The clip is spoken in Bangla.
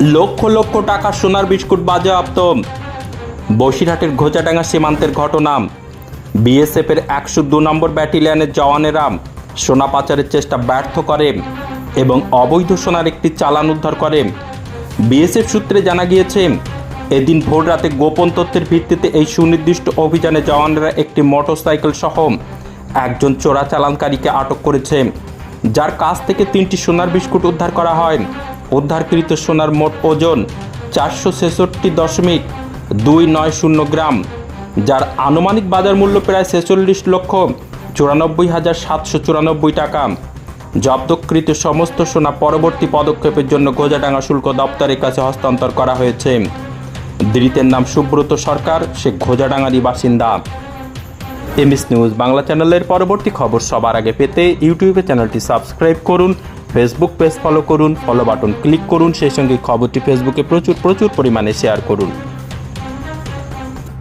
লক্ষ লক্ষ টাকা সোনার বিস্কুট বাজেয়াপ্ত। বসিরহাটের ঘোচাডাঙ্গা সীমান্তের ঘটনা। বিএসএফের একশো দু নম্বর ব্যাটালিয়নের জওয়ানেরা সোনা পাচারের চেষ্টা ব্যর্থ করে এবং অবৈধ সোনার একটি চালান উদ্ধার করে। বিএসএফ সূত্রে জানা গিয়েছে, এদিন ভোর রাতে গোপন তথ্যের ভিত্তিতে এই সুনির্দিষ্ট অভিযানে জওয়ানরা একটি মোটরসাইকেল সহ একজন চোরাচালানকারীকে আটক করেছে, যার কাছ থেকে তিনটি সোনার বিস্কুট উদ্ধার করা হয়। উদ্ধারকৃত সোনার মোট ওজন চারশো ছেষট্টি দশমিক দুই নয় শূন্য গ্রাম, যার আনুমানিক বাজার মূল্য প্রায় ছেচল্লিশ লক্ষ চুরানব্বই হাজার সাতশো চুরানব্বই টাকা। জব্দকৃত সমস্ত সোনা পরবর্তী পদক্ষেপের জন্য গোজাডাঙ্গা শুল্ক দপ্তরের কাছে হস্তান্তর করা হয়েছে। ধৃতের নাম সুব্রত সরকার, সে ঘোজাডাঙ্গারই বাসিন্দা। এমএস নিউজ বাংলা চ্যানেলের পরবর্তী খবর সবার আগে পেতে ইউটিউবে চ্যানেলটি সাবস্ক্রাইব করুন ফেসবুক পেজ ফলো করুন ফলো বাটন ক্লিক করুন, সেই সঙ্গে খবরটি ফেসবুকে প্রচুর প্রচুর পরিমাণে শেয়ার করুন।